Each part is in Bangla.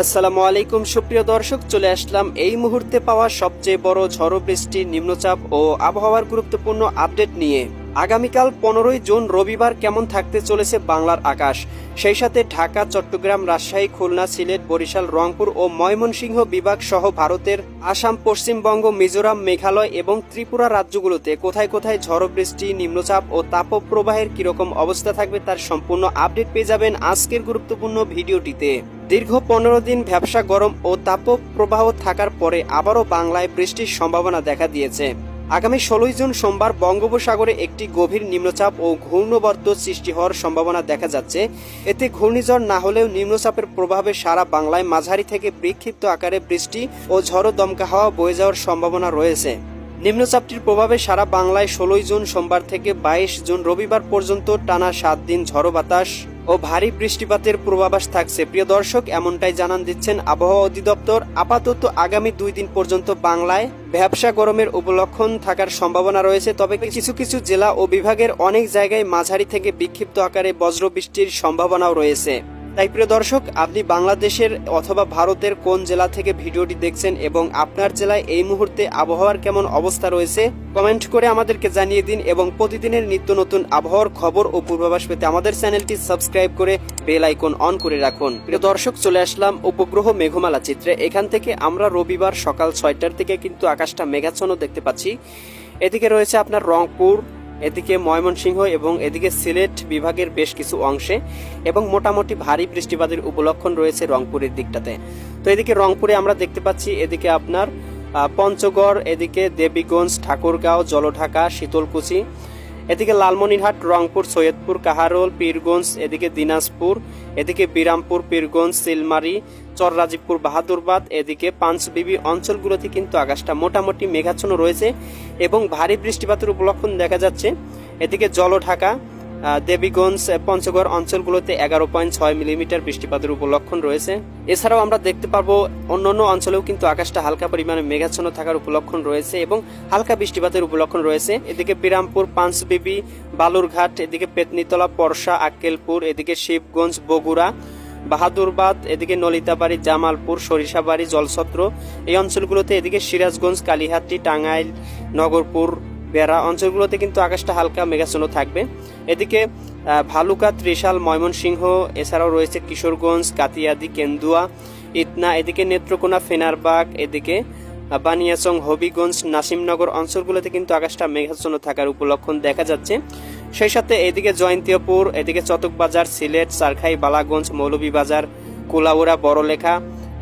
আসসালামু আলাইকুম, সুপ্রিয় দর্শক, চলে আসলাম এই মুহূর্তে পাওয়া সবচেয়ে বড় ঝড় বৃষ্টি নিম্নচাপ ও আবহাওয়ার গুরুত্বপূর্ণ আপডেট নিয়ে। আগামীকাল পনেরোই জুন রবিবার কেমন থাকতে চলেছে বাংলার আকাশ? সেই সাথে ঢাকা, চট্টগ্রাম, রাজশাহী, খুলনা, সিলেট, বরিশাল, রংপুর ও ময়মনসিংহ বিভাগ সহ ভারতের, আসাম, পশ্চিমবঙ্গ, মিজোরাম, মেঘালয় এবং ত্রিপুরা রাজ্যগুলোতে কোথায় কোথায় ঝড় বৃষ্টি, নিম্নচাপ ও তাপপ্রবাহের কীরকম অবস্থা থাকবে তার সম্পূর্ণ আপডেট পেয়ে যাবেন আজকের গুরুত্বপূর্ণ ভিডিওটিতে। দীর্ঘ পনেরো দিন ব্যবসা গরম ও তাপপ্রবাহ থাকার পরে আবারও বাংলায় বৃষ্টির সম্ভাবনা দেখা দিয়েছে। আগামী ষোলোই জুন সোমবার বঙ্গোপসাগরে একটি গভীর নিম্নচাপ ও ঘূর্ণবর্ত সৃষ্টি হওয়ার সম্ভাবনা দেখা যাচ্ছে। এতে ঘূর্ণিঝড় না হলেও নিম্নচাপের প্রভাবে সারা বাংলায় মাঝারি থেকে বিক্ষিপ্ত আকারে বৃষ্টি ও ঝড়ো দমকা হাওয়া বয়ে যাওয়ার সম্ভাবনা রয়েছে। নিম্নচাপটির প্রভাবে সারা বাংলায় ষোলোই জুন সোমবার থেকে বাইশ জুন রবিবার পর্যন্ত টানা সাত দিন ঝড়ো বাতাস ও ভারী বৃষ্টিপাতের পূর্বাভাস থাকছে। প্রিয় দর্শক, এমনটাই জানান দিচ্ছেন আবহাওয়া অধিদপ্তর। আপাতত আগামী দুই দিন পর্যন্ত বাংলায় ব্যবসা গরমের উপলক্ষণ থাকার সম্ভাবনা রয়েছে। তবে কিছু কিছু জেলা ও বিভাগের অনেক জায়গায় মাঝারি থেকে বিক্ষিপ্ত আকারে বজ্রবৃষ্টির সম্ভাবনাও রয়েছে। তাই প্রিয় দর্শক, আপনি বাংলাদেশের অথবা ভারতের কোন জেলা থেকে ভিডিওটি দেখছেন এবং আপনার জেলায় এই মুহূর্তে আবহাওয়ার কেমন অবস্থা রয়েছে, কমেন্ট করে আমাদেরকে জানিয়ে দিন এবং প্রতিদিনের নিত্য নতুন আবহাওয়ার খবর ও পূর্বাভাস পেতে আমাদের চ্যানেলটি সাবস্ক্রাইব করে বেল আইকন অন করে রাখুন। প্রিয় দর্শক, চলে আসলাম উপগ্রহ মেঘমালা চিত্রে। এখান থেকে আমরা রবিবার সকাল ছয়টার থেকে কিন্তু আকাশটা মেঘাচ্ছন্ন দেখতে পাচ্ছি। এদিকে রয়েছে আপনার রংপুর এদিকে ময়মনসিংহ এবং এদিকে সিলেট বিভাগের বেশ কিছু অংশে এবং মোটামুটি ভারী বৃষ্টিপাতের উপলক্ষণ রয়েছে রংপুরের দিকটাতে। তো এদিকে রংপুরে আমরা দেখতে পাচ্ছি, এদিকে আপনার পঞ্চগড়, এদিকে দেবীগঞ্জ, ঠাকুরগাঁও, জলঢাকা, শীতলকুচি, এদিকে লালমনিরহাট, রংপুর, সৈয়দপুর, কাহারোল, পীরগঞ্জ, এদিকে দিনাজপুর, এদিকে বিরামপুর, পীরগঞ্জ সিলমারি চররাজীবপুর বাহাদুরবাদ এদিকে পাঁচবিবি অঞ্চলগুলোতে কিন্তু আকাশটা মোটামুটি মেঘাচ্ছন্ন রয়েছে এবং ভারী বৃষ্টিপাতের উপলক্ষণ দেখা যাচ্ছে। এদিকে জলঢাকা আহ, দেবীগঞ্জ পঞ্চগড় অঞ্চলগুলোতে এগারো পয়েন্ট ছয় মিলিমিটার বৃষ্টিপাতের উপলক্ষণ রয়েছে। এছাড়াও আমরা দেখতে পারব অন্যান্য অঞ্চলেও কিন্তু আকাশটা হালকা পরিমাণে মেঘাচ্ছন্ন থাকার উপলক্ষণ রয়েছে এবং হালকা বৃষ্টিপাতের উপলক্ষণ রয়েছে। এদিকে বিরামপুর পাঁচবিবি বালুরঘাট এদিকে পেতনিতলা পরশা আক্কেলপুর এদিকে শিবগঞ্জ বগুড়া বাহাদুরবাদ এদিকে নলিতাবাড়ি, জামালপুর, সরিষাবাড়ি, জলছত্র। এই অঞ্চলগুলোতে এদিকে সিরাজগঞ্জ, কালীহাতি, টাঙ্গাইল, নগরপুর, বেড়া অঞ্চলগুলোতে কিন্তু আকাশটা হালকা মেঘাচ্ছন্ন থাকবে। এদিকে ভালুকা, ত্রিশাল, ময়মনসিংহ, এছাড়াও রয়েছে কিশোরগঞ্জ, কাতিয়াদি, কেন্দুয়া ইতনা এদিকে নেত্রকোনা, ফেনারবাগ, এদিকে বানিয়াচং হবিগঞ্জ নাসিমনগর অঞ্চলগুলোতে কিন্তু আকাশটা মেঘাচ্ছন্ন থাকার উপলক্ষণ দেখা যাচ্ছে। সেই সাথে এদিকে জয়ন্তীয়পুর, এদিকে চতকবাজার, সিলেট, চারখাই, বালাগঞ্জ, মৌলভীবাজার, কুলাউড়া, বড়লেখা,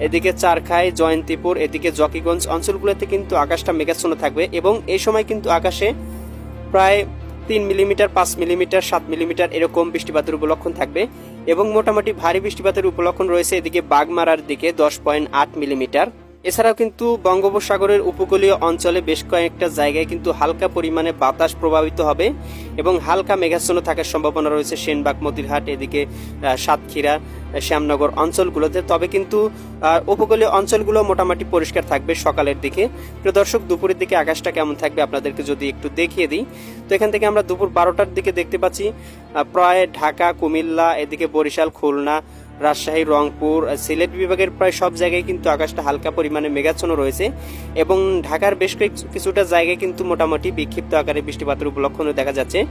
এদিকে চারখাই, জয়ন্তীপুর, এদিকে জকিগঞ্জ অঞ্চলগুলোতে কিন্তু আকাশটা মেঘাচ্ছন্ন থাকবে এবং এই সময় কিন্তু আকাশে প্রায় তিন মিলিমিটার, পাঁচ মিলিমিটার, সাত মিলিমিটার এরকম বৃষ্টিপাতের উপলক্ষণ থাকবে এবং মোটামুটি ভারী বৃষ্টিপাতের উপলক্ষণ রয়েছে এদিকে বাগমারার দিকে দশ পয়েন্ট আট মিলিমিটার। এছাড়াও কিন্তু বঙ্গোপসাগরের উপকূলীয় অঞ্চলে বেশ কয়েকটা জায়গায় কিন্তু হালকা পরিমাণে বাতাস প্রভাবিত হবে এবং হালকা মেঘাচ্ছন্ন থাকার সম্ভাবনা রয়েছে সেনবাগ, মতিরহাট, এদিকে সাতক্ষীরা শ্যামনগর অঞ্চলগুলোতে। তবে কিন্তু উপকূলীয় অঞ্চলগুলো মোটামুটি পরিষ্কার থাকবে সকালের দিকে। প্রিয় দর্শক, দুপুরের দিকে আকাশটা কেমন থাকবে আপনাদেরকে যদি একটু দেখিয়ে দিই। তো এখান থেকে আমরা দুপুর বারোটার দিকে দেখতে পাচ্ছি প্রায় ঢাকা, কুমিল্লা, এদিকে বরিশাল, খুলনা রাজশাহী, রংপুর, সিলেট বিভাগের প্রায় সব জায়গায় কিন্তু আকাশটা হালকা পরিমাণে মেঘাচ্ছন্ন রয়েছে এবং ঢাকার বেশ কয়েক- কিছুটা জায়গায় কিন্তু মোটামুটি বিক্ষিপ্ত আকারে বৃষ্টিপাতের উপলক্ষণও দেখা যাচ্ছে।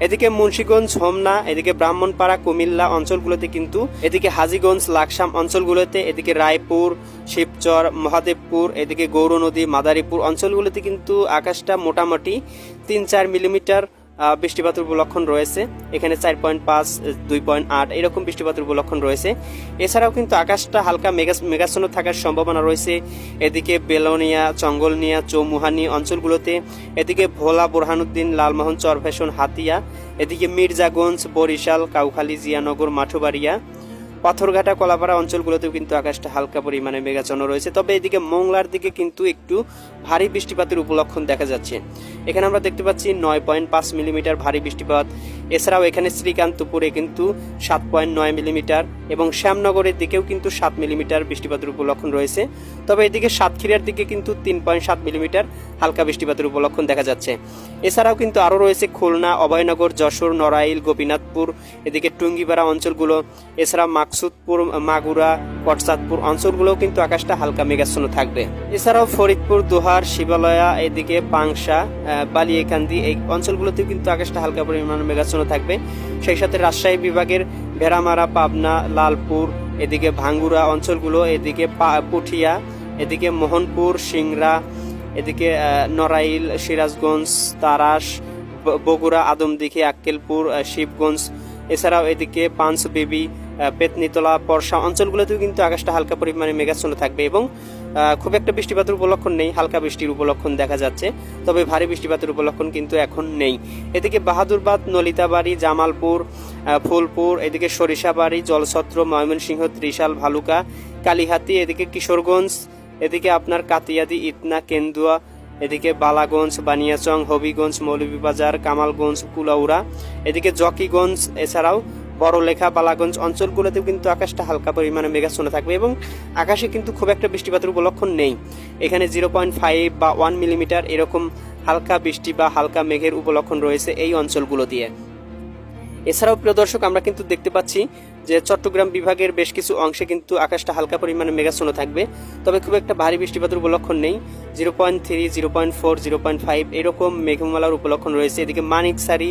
এদিকে মুন্সীগঞ্জ, হোমনা, এদিকে ব্রাহ্মণপাড়া, কুমিল্লা অঞ্চলগুলোতে কিন্তু, এদিকে হাজীগঞ্জ, লাকসাম অঞ্চলগুলোতে, এদিকে রায়পুর, শিবচর, মহাদেবপুর, এদিকে গৌর নদী মাদারীপুর অঞ্চলগুলোতে কিন্তু আকাশটা মোটামুটি তিন চার মিলিমিটার বৃষ্টিপাতের উপলক্ষণ রয়েছে। এখানে চার পয়েন্ট পাঁচ, দুই পয়েন্ট আট, এরকম বৃষ্টিপাতের উপলক্ষণ রয়েছে। এছাড়াও কিন্তু আকাশটা হালকা মেঘা- মেঘাচ্ছন্ন থাকার সম্ভাবনা রয়েছে। এদিকে বেলনিয়া, চঙ্গলনিয়া, চৌমুহানি অঞ্চলগুলোতে, এদিকে ভোলা, বোরহানুদ্দিন, লালমোহন, চরফেশন, হাতিয়া, এদিকে মির্জাগঞ্জ, বরিশাল, কাউখালী, জিয়ানগর, মাঠুবাড়িয়া পাথরঘাটা, কলাপাড়া অঞ্চলগুলোতেও কিন্তু আকাশটা হালকা পরিমাণে মেঘাচ্ছন্ন রয়েছে। তবে এদিকে মংলার দিকে কিন্তু একটু ভারী বৃষ্টিপাতের উপলক্ষণ দেখা যাচ্ছে। এখানে আমরা দেখতে পাচ্ছি নয় পয়েন্ট পাঁচ মিলিমিটার ভারী বৃষ্টিপাত। এছাড়াও এখানে শ্রীকান্তপুরে কিন্তু সাত পয়েন্ট নয় মিলিমিটার এবং শ্যামনগরের দিকেও কিন্তু সাত মিলিমিটার বৃষ্টিপাতের উপলক্ষণ রয়েছে। তবে এদিকে সাতক্ষীরার দিকে কিন্তু তিন পয়েন্ট সাত মিলিমিটার হালকা বৃষ্টিপাতের উপলক্ষণ দেখা যাচ্ছে। এছাড়াও কিন্তু আরও রয়েছে খুলনা, অভয়নগর, যশোর, নড়াইল, গোপীনাথপুর, এদিকে টুঙ্গিপাড়া অঞ্চলগুলো এছাড়া মাক মাকসুদপুর, মাগুরা, কটসাদপুর অঞ্চলগুলোও কিন্তু আকাশটা হালকা মেঘাচ্ছন্ন থাকবে। এছাড়াও ফরিদপুর, দোহার, শিবালয়া, এদিকে পাংশা বালিয়াকান্দি এই অঞ্চলগুলোতেও কিন্তু আকাশটা হালকা পরিমাণে মেঘাচ্ছন্ন থাকবে। সেই সাথে রাজশাহী বিভাগের ভেড়ামারা, পাবনা, লালপুর, এদিকে ভাঙ্গুরা অঞ্চলগুলো, এদিকে পুঠিয়া, এদিকে মোহনপুর, সিংড়া, এদিকে নড়াইল, সিরাজগঞ্জ, তারাস বগুড়া, আদমদিঘি, আক্কেলপুর শিবগঞ্জ। এছাড়াও এদিকে পাঁচবিবি পেতনিতলা পরশা অঞ্চলগুলোতেও কিন্তু আকাশটা হালকা পরিমাণে মেঘাচ্ছন্ন থাকবে এবং খুব একটা বৃষ্টিপাতের উপলক্ষণ নেই, হালকা বৃষ্টির উপলক্ষণ দেখা যাচ্ছে, তবে ভারী বৃষ্টিপাতের উপলক্ষণ কিন্তু এখন নেই। এদিকে বাহাদুরবাদ, নলিতাবাড়ি, জামালপুর ফুলপুর, এদিকে সরিষাবাড়ি, জলছত্র, ময়মনসিংহ, ত্রিশাল, ভালুকা, কালীহাতি, এদিকে কিশোরগঞ্জ, এদিকে আপনার কাতিয়াদি ইতনা কেন্দুয়া, এদিকে বালাগঞ্জ, বানিয়াচং, হবিগঞ্জ, মৌলভীবাজার, কামালগঞ্জ, কুলাউড়া, এদিকে জকিগঞ্জ, এছাড়াও বড়লেখা বালাগঞ্জ অঞ্চলগুলোতেও কিন্তু আকাশটা হালকা পরিমাণে মেঘাচ্ছন্ন থাকবে এবং আকাশে কিন্তু খুব একটা বৃষ্টিপাতের উপলক্ষণ নেই। এখানে জিরো পয়েন্ট ফাইভ বা ওয়ান মিলিমিটার এরকম হালকা বৃষ্টি বা হালকা মেঘের উপলক্ষণ রয়েছে এই অঞ্চলগুলো দিয়ে। এছাড়াও প্রিয় দর্শক, আমরা কিন্তু দেখতে পাচ্ছি যে চট্টগ্রাম বিভাগের বেশ কিছু অংশে কিন্তু আকাশটা হালকা পরিমাণে মেঘাচ্ছন্ন থাকবে। তবে খুব একটা ভারী বৃষ্টিপাতের উপলক্ষণ নেই। Zero point three, zero point four, zero point five এরকম মেঘমালার উপলক্ষণ রয়েছে। এদিকে মানিকসারি,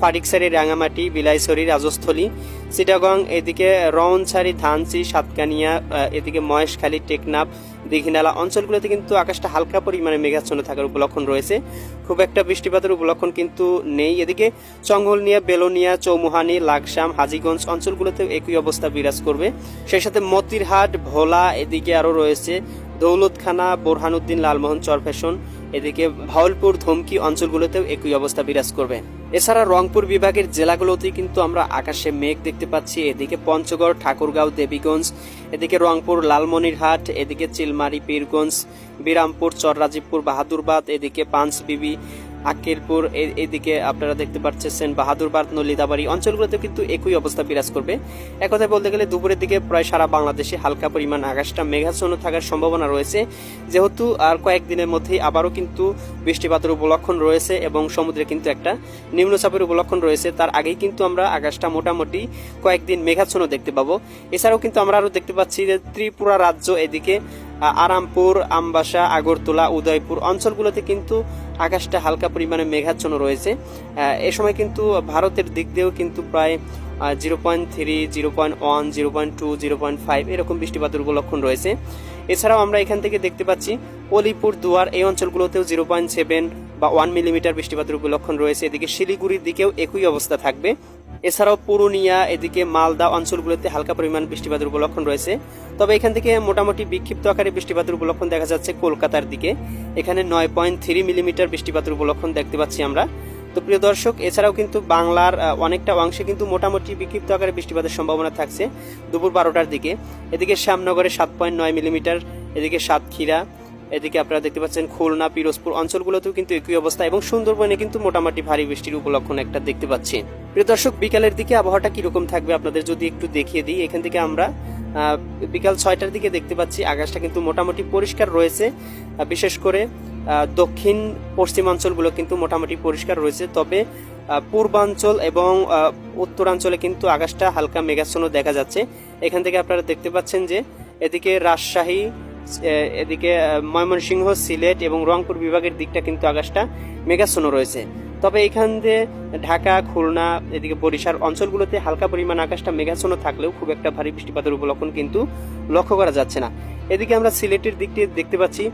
ফাটিকসারি, রাঙামাটি, বিলাইছড়ি, রাজস্থলী, চিটাগং, এদিকে রওনছাড়ি, ধানসি, সাতকানিয়া এদিকে মহেশখালী, টেকনাফ দীঘিনালা অঞ্চলগুলোতে কিন্তু আকাশটা হালকা পরিমাণে মেঘাচ্ছন্ন থাকার উপলক্ষণ রয়েছে। খুব একটা বৃষ্টিপাতের উপলক্ষণ কিন্তু নেই। এদিকে চঙ্গলনিয়া, বেলোনিয়া, চৌমুহানি লাকসাম হাজিগঞ্জ অঞ্চলগুলোতেও একই অবস্থা বিরাজ করবে। সেই সাথে মতিরহাট, ভোলা, এদিকে আরও রয়েছে দৌলতখানা, বোরহানুদ্দিন, লালমোহন চরফেশন এদিকে ভাওলপুর ধমকি অঞ্চলগুলোতেও একই অবস্থা বিরাজ করবে। এছাড়া রংপুর বিভাগের জেলাগুলোতে কিন্তু আমরা আকাশে মেঘ দেখতে পাচ্ছি। এদিকে পঞ্চগড়, ঠাকুরগাঁও, দেবীগঞ্জ, এদিকে রংপুর, লালমনিরহাট, এদিকে চিলমারি, পীরগঞ্জ, বিরামপুর, চররাজীবপুর, বাহাদুরবাদ, এদিকে পাঁচবিবি আক্কেলপুর এদিকে আপনারা দেখতে পাচ্ছেন বাহাদুরবাদ নলিদাবাড়ি অঞ্চলগুলোতে কিন্তু একই অবস্থা বিরাজ করবে। একথায় বলতে গেলে দুপুরের দিকে প্রায় সারা বাংলাদেশে হালকা পরিমাণ আকাশটা মেঘাচ্ছন্ন থাকার সম্ভাবনা রয়েছে। যেহেতু আর কয়েকদিনের মধ্যেই আবারও কিন্তু বৃষ্টিপাতের উপলক্ষণ রয়েছে এবং সমুদ্রে কিন্তু একটা নিম্নচাপের উপলক্ষণ রয়েছে। তার আগেই কিন্তু আমরা আকাশটা মোটামুটি কয়েকদিন মেঘাচ্ছন্ন দেখতে পাবো। এছাড়াও কিন্তু আমরা আরও দেখতে পাচ্ছি যে ত্রিপুরা রাজ্য এদিকে আরামপুর, আমবাসা, আগরতলা, উদয়পুর অঞ্চলগুলোতে কিন্তু আকাশটা হালকা পরিমাণে মেঘাচ্ছন্ন রয়েছে। এ সময় কিন্তু ভারতের দিক দিয়েও কিন্তু প্রায় zero point three, zero point one, zero point two, zero point five এরকম বৃষ্টিপাতের উপলক্ষণ রয়েছে। এছাড়াও আমরা এখান থেকে দেখতে পাচ্ছি, অলিপুর, দুয়ার এই অঞ্চলগুলোতেও জিরো পয়েন্ট সেভেন বা ওয়ান মিলিমিটার বৃষ্টিপাতের উপলক্ষণ রয়েছে। এদিকে শিলিগুড়ির দিকেও একই অবস্থা থাকবে। এছাড়াও পুরুলিয়া, এদিকে মালদা অঞ্চলগুলোতে হালকা পরিমাণ বৃষ্টিপাতের উপলক্ষণ রয়েছে। তবে এখান থেকে মোটামুটি বিক্ষিপ্ত আকারে বৃষ্টিপাতের উপলক্ষণ দেখা যাচ্ছে কলকাতার দিকে। এখানে নয় পয়েন্ট থ্রি মিলিমিটার বৃষ্টিপাতের উপলক্ষণ দেখতে পাচ্ছি আমরা। তো প্রিয় দর্শক, এছাড়াও কিন্তু বাংলার অনেকটা অংশে কিন্তু মোটামুটি বিক্ষিপ্ত আকারে বৃষ্টিপাতের সম্ভাবনা থাকছে দুপুর বারোটার দিকে। এদিকে শ্যামনগরে সাত পয়েন্ট নয় মিলিমিটার এদিকে সাতক্ষীরা এদিকে আপনারা দেখতে পাচ্ছেন খুলনা, পিরোজপুর অঞ্চলগুলোতেও কিন্তু একই অবস্থা এবং সুন্দরবনে কিন্তু মোটামুটি ভারী বৃষ্টির উপলক্ষণ একটা দেখতে পাচ্ছি। প্রিয় দর্শক, বিকালের দিকে আবহাওয়াটা কীরকম থাকবে আপনাদের যদি একটু দেখিয়ে দিই, এখান থেকে আমরা বিকাল ছয়টার দিকে দেখতে পাচ্ছি আকাশটা কিন্তু মোটামুটি পরিষ্কার রয়েছে। বিশেষ করে দক্ষিণ, পশ্চিমাঞ্চলগুলো কিন্তু মোটামুটি পরিষ্কার রয়েছে। তবে পূর্বাঞ্চল এবং উত্তরাঞ্চলে কিন্তু আকাশটা হালকা মেঘাচ্ছন্ন দেখা যাচ্ছে। এখান থেকে আপনারা দেখতে পাচ্ছেন যে, এদিকে রাজশাহী এদিকে ময়মনসিংহ, সিলেট এবং রংপুর বিভাগের দিকটা কিন্তু আকাশটা মেঘাচ্ছন্ন রয়েছে। তবে এখান দিয়ে ঢাকা, খুলনা, এদিকে বরিশাল অঞ্চলগুলোতে হালকা পরিমাণ আকাশটা মেঘাচ্ছন্ন থাকলেও খুব একটা ভারী বৃষ্টিপাতের উপলক্ষণ কিন্তু লক্ষ্য করা যাচ্ছে না। এদিকে আমরা সিলেটের দিক দিয়ে দেখতে পাচ্ছি।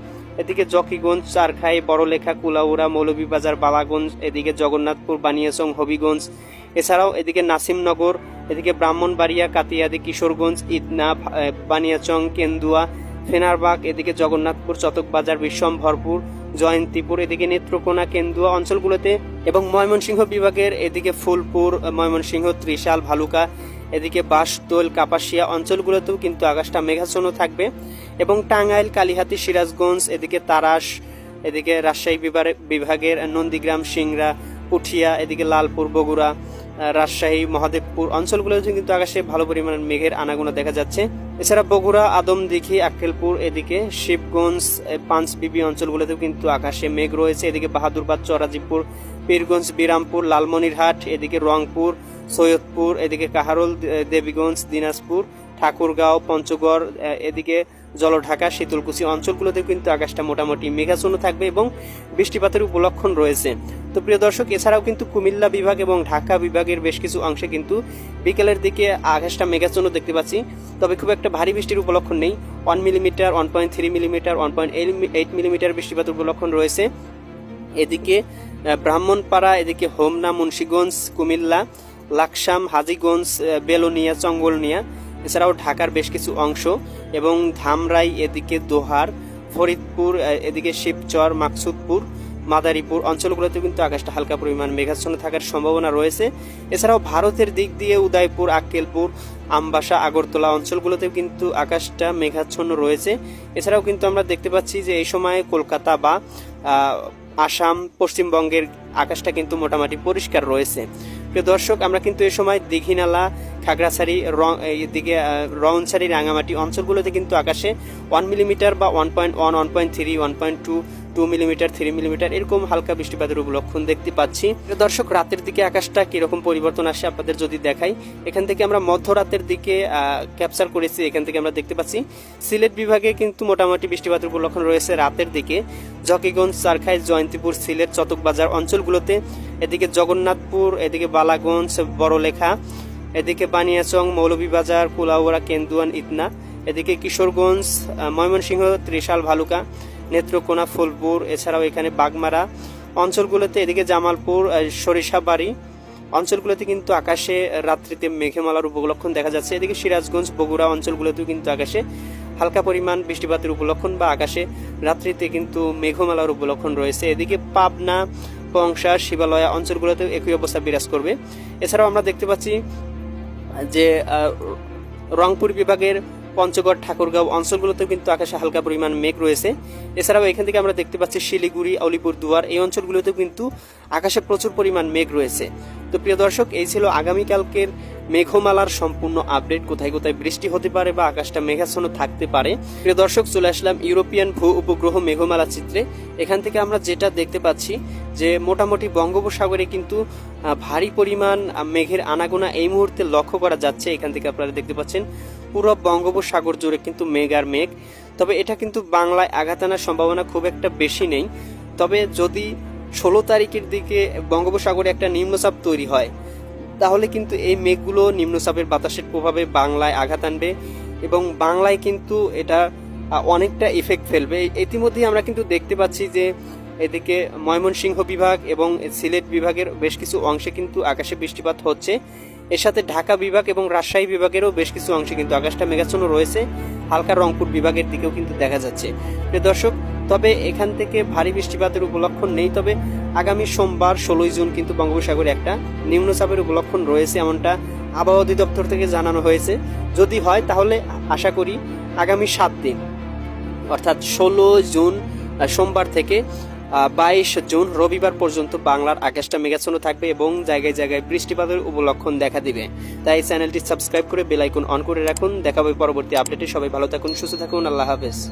এদিকে জকিগঞ্জ, চারখাই, বড়লেখা, কুলাউড়া, মৌলভীবাজার, বালাগঞ্জ, এদিকে জগন্নাথপুর, বানিয়াচং, হবিগঞ্জ, এছাড়াও এদিকে নাসিমনগর, এদিকে ব্রাহ্মণবাড়িয়া, কাতিয়াদি, কিশোরগঞ্জ, ইদনা বানিয়াচং, কেন্দুয়া ফেনারবাগ, এদিকে জগন্নাথপুর, চতকবাজার বিশ্বম্ভরপুর জয়ন্তীপুর, এদিকে নেত্রকোনা, কেন্দুয়া অঞ্চলগুলোতে এবং ময়মনসিংহ বিভাগের এদিকে ফুলপুর, ময়মনসিংহ, ত্রিশাল, ভালুকা, এদিকে বাসদোল, কাপাসিয়া অঞ্চলগুলোতেও কিন্তু আকাশটা মেঘাচ্ছন্ন থাকবে এবং টাঙ্গাইল, কালিহাতি, সিরাজগঞ্জ, এদিকে তারাস, এদিকে রাজশাহী বিভাগে- বিভাগের নন্দীগ্রাম, সিংড়া, পুঠিয়া, এদিকে লালপুর, বগুড়া রাজশাহী, মহাদেবপুর অঞ্চলগুলোতে কিন্তু আকাশে ভালো পরিমাণে মেঘের আনাগোনা দেখা যাচ্ছে। এছাড়া বগুড়া আদমদিঘি আক্কেলপুর, এদিকে শিবগঞ্জ পাঁচবিবি অঞ্চলগুলোতেও কিন্তু আকাশে মেঘ রয়েছে। এদিকে বাহাদুরবাদ চরাজিপুর, পীরগঞ্জ, বিরামপুর, লালমনিরহাট, এদিকে রংপুর, সৈয়দপুর, এদিকে কাহারোল দেবীগঞ্জ, দিনাজপুর, ঠাকুরগাঁও, পঞ্চগড় এদিকে জলঢাকা শীতলকুচি অঞ্চলগুলোতে কিন্তু আকাশটা মোটামুটি মেঘাচ্ছন্ন থাকবে এবং বৃষ্টিপাতের উপলক্ষণ রয়েছে। তো প্রিয় দর্শক, এছাড়াও কিন্তু কুমিল্লা বিভাগ এবং ঢাকা বিভাগের বেশ কিছু অংশে কিন্তু বিকেলের দিকে আকাশটা মেঘাচ্ছন্ন দেখতে পাচ্ছি। তবে খুব একটা ভারী বৃষ্টির উপলক্ষণ নেই। One millimetre, one point three millimetre, one point eight millimetre বৃষ্টিপাতের উপলক্ষণ রয়েছে। এদিকে ব্রাহ্মণপাড়া, এদিকে হোমনা, মুন্সীগঞ্জ, কুমিল্লা, লাকসাম, হাজিগঞ্জ বেলোনিয়া, চঙ্গলনিয়া এছাড়াও ঢাকার বেশ কিছু অংশ এবং ধামরাই, এদিকে দোহার, ফরিদপুর এদিকে শিবচর, মাকসুদপুর, মাদারীপুর অঞ্চলগুলোতে কিন্তু আকাশটা হালকা পরিমাণ মেঘাচ্ছন্ন থাকার সম্ভাবনা রয়েছে। এছাড়াও ভারতের দিক দিয়ে উদয়পুর, আক্কেলপুর, আমবাসা, আগরতলা অঞ্চলগুলোতেও কিন্তু আকাশটা মেঘাচ্ছন্ন রয়েছে। এছাড়াও কিন্তু আমরা দেখতে পাচ্ছি যে এই সময় কলকাতা বা আসাম, পশ্চিমবঙ্গের আকাশটা কিন্তু মোটামুটি পরিষ্কার রয়েছে। প্রিয় দর্শক, আমরা কিন্তু এই সময় দীঘিনালা, খাগড়াছড়ি, রং এদিকে রওনছড়ি, রাঙামাটি অঞ্চলগুলোতে কিন্তু আকাশে ওয়ান মিলিমিটার বা one point one one point three one point two two millimetre three millimetre, এরকম হালকা বৃষ্টিপাতের উপলক্ষণ দেখতে পাচ্ছি। দর্শক, রাতের দিকে আকাশটা কীরকম পরিবর্তন আসে আপনাদের যদি দেখাই, এখান থেকে আমরা মধ্যরাতের দিকে ক্যাপচার করেছি, এখান থেকে আমরা দেখতে পাচ্ছি। সিলেট বিভাগে কিন্তু মোটামুটি বৃষ্টিপাতের উপলক্ষণ রয়েছে রাতের দিকে। জকিগঞ্জ চারখাই জয়ন্তীপুর, সিলেট, চতকবাজার অঞ্চলগুলোতে, এদিকে জগন্নাথপুর, এদিকে বালাগঞ্জ, বড়লেখা, এদিকে বানিয়াচং, মৌলভীবাজার, কুলাউড়া, কেন্দুয়ান, ইতনা, এদিকে কিশোরগঞ্জ ময়মনসিংহ, ত্রিশাল, ভালুকা নেত্রকোনা, ফুলপুর, এছাড়াও এখানে বাগমারা অঞ্চলগুলোতে, এদিকে জামালপুর সরিষাবাড়ি অঞ্চলগুলোতে কিন্তু আকাশে রাত্রিতে মেঘমালার উপলক্ষণ দেখা যাচ্ছে। এদিকে সিরাজগঞ্জ, বগুড়া অঞ্চলগুলোতেও কিন্তু আকাশে হালকা পরিমাণ বৃষ্টিপাতের উপলক্ষণ বা আকাশে রাত্রিতে কিন্তু মেঘমালার উপলক্ষণ রয়েছে। এদিকে পাবনা, পংসা, শিবালয়া অঞ্চলগুলোতেও একই অবস্থা বিরাজ করবে। এছাড়াও আমরা দেখতে পাচ্ছি যে রংপুর বিভাগের পঞ্চগড়, ঠাকুরগাঁও অঞ্চলগুলোতেও কিন্তু আকাশে হালকা পরিমাণ মেঘ রয়েছে। এছাড়াও এখান থেকে আমরা দেখতে পাচ্ছি শিলিগুড়ি অলিপুর দুয়ার এই অঞ্চলগুলোতেও কিন্তু আকাশে প্রচুর পরিমাণ মেঘ রয়েছে। তো প্রিয় দর্শক, এই ছিল আগামীকালকের মেঘমালার সম্পূর্ণ আপডেট। কোথায় কোথায় বৃষ্টি হতে পারে বা আকাশটা মেঘাচ্ছন্ন থাকতে পারে? প্রিয় দর্শক, চলে আসলাম ইউরোপিয়ান ভূ উপগ্রহ মেঘমালা চিত্রে। এখান থেকে আমরা যেটা দেখতে পাচ্ছি যে মোটামুটি বঙ্গোপসাগরে কিন্তু ভারী পরিমাণ মেঘের আনাগোনা এই মুহূর্তে লক্ষ্য করা যাচ্ছে। এখান থেকে আপনারা দেখতে পাচ্ছেন পুরো বঙ্গোপসাগর জুড়ে কিন্তু মেঘ আর মেঘ। তবে এটা কিন্তু বাংলায় আঘাত আনার সম্ভাবনা খুব একটা বেশি নেই। তবে যদি ষোলো তারিখের দিকে বঙ্গোপসাগরে একটা নিম্নচাপ তৈরি হয়, তাহলে কিন্তু এই মেঘগুলো নিম্নচাপের বাতাসের প্রভাবে বাংলায় আঘাত আনবে এবং বাংলায় কিন্তু এটা অনেকটা ইফেক্ট ফেলবে। ইতিমধ্যেই আমরা কিন্তু দেখতে পাচ্ছি যে এদিকে ময়মনসিংহ বিভাগ এবং সিলেট বিভাগের বেশ কিছু অংশে কিন্তু আকাশে বৃষ্টিপাত হচ্ছে। এর সাথে ঢাকা বিভাগ এবং রাজশাহী বিভাগেরও বেশ কিছু অংশে কিন্তু আকাশটা মেঘাচ্ছন্ন রয়েছে। হালকা রংপুর বিভাগের দিকেও কিন্তু দেখা যাচ্ছে। দর্শক, তবে এখান থেকে ভারী বৃষ্টিপাতের উপলক্ষণ নেই, তবে আগামী সোমবার ষোলোই জুন কিন্তু বঙ্গোপসাগরে একটা নিম্নচাপের উপলক্ষণ রয়েছে এমনটা আবহাওয়া অধিদপ্তর থেকে জানানো হয়েছে। যদি হয়, তাহলে আশা করি আগামী সাত দিন, অর্থাৎ ষোলো জুন সোমবার থেকে বাইশ জুন রবিবার পর্যন্ত বাংলার আকাশটা মেঘাচ্ছন্ন থাকবে এবং জায়গায় জায়গায় বৃষ্টিপাতের উপলক্ষণ দেখা দিবে। তাই চ্যানেলটি সাবস্ক্রাইব করে বেলাইকুন অন করে রাখুন। দেখাবে পরবর্তী আপডেটে। সবাই ভালো থাকুন, সুস্থ থাকুন। আল্লাহ হাফেজ।